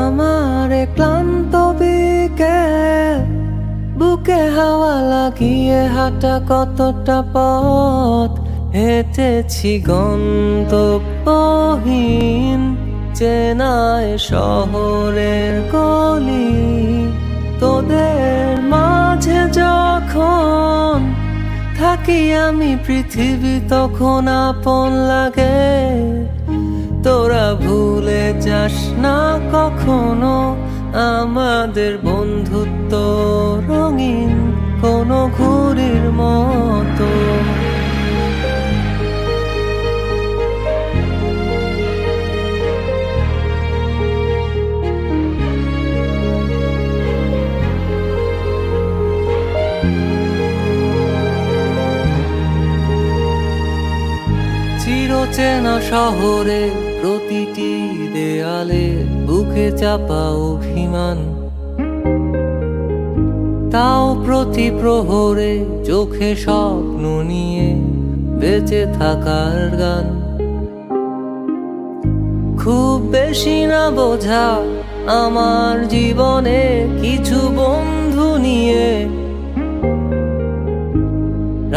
আমার ক্লান্ত বিকেল বুকে হাওয়া লাগিয়ে হাঁটা কতটা পথ? হেঁটেছি গন্তব্যহীন চেনায় শহরের কলি তোদের মাঝে যখন থাকি আমি পৃথিবী, তখন আপন লাগে। তোরা ভুলে যাস না কখনো আমাদের বন্ধুত্ব রঙিন কোনো ঘুরির চিরচেনা শহরে প্রতিটি দেয়ালে বুকে চাপা অভিমান। তাও প্রতি প্রহরে চোখে স্বপ্ন নিয়ে বেঁচে থাকার গান। খুব বেশি না বোঝা আমার জীবনে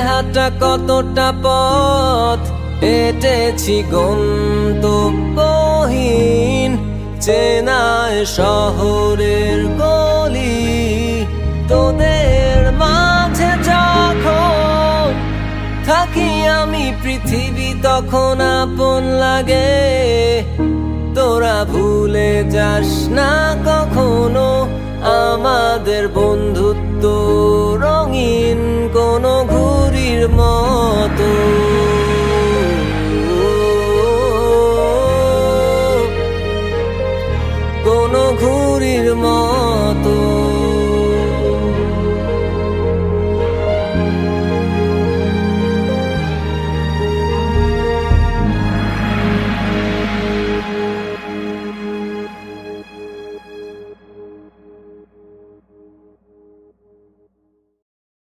হাঁটা কতটা পথ? হেঁটেছি গন্তব্যহীন চেনায় শহরের গলি। তোদের মাঝে যখন থাকি আমি, পৃথিবী তখন আপন লাগে। তোরা ভুলে যাস না কখনো আমাদের বন্ধুত্ব